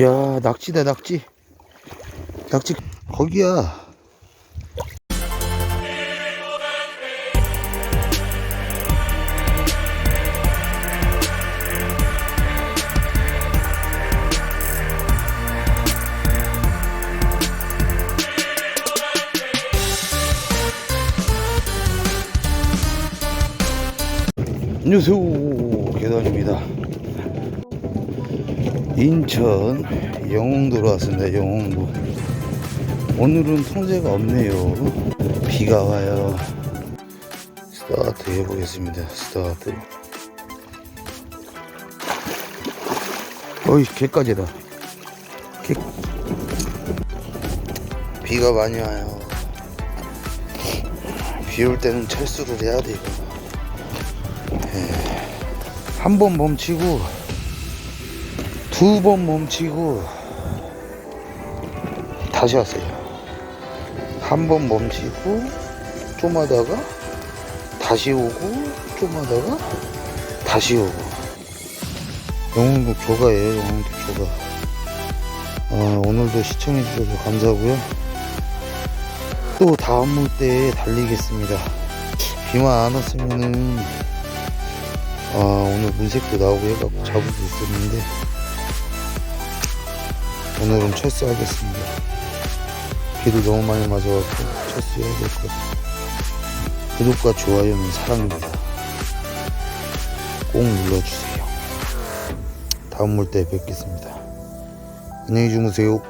야 낙지다 낙지 낙지 거기야. 안녕하세요. 계단입니다 인천 영흥도로 왔습니다 영흥도. 오늘은 통제가 없네요. 비가 와요. 스타트 해보겠습니다 스타트. 어이 개까지다. 개... 비가 많이 와요. 비 올 때는 철수를 해야 돼 이거 한번 멈추고 두 번 멈추고 다시 왔어요. 한 번 멈추고 좀 하다가 다시 오고 좀 하다가 다시 오고. 영웅도 조가예요 영웅도 조가. 아, 오늘도 시청해 주셔서 감사하고요. 또 다음 물때에 달리겠습니다. 비만 안 왔으면은 아 오늘 문색도 나오고 해갖고 수 있었는데 오늘은 철수하겠습니다. 비를 너무 많이 맞아갖고 철수해야 될 것 같아요. 구독과 좋아요는 사랑입니다. 꼭 눌러주세요. 다음 물 때 뵙겠습니다. 안녕히 주무세요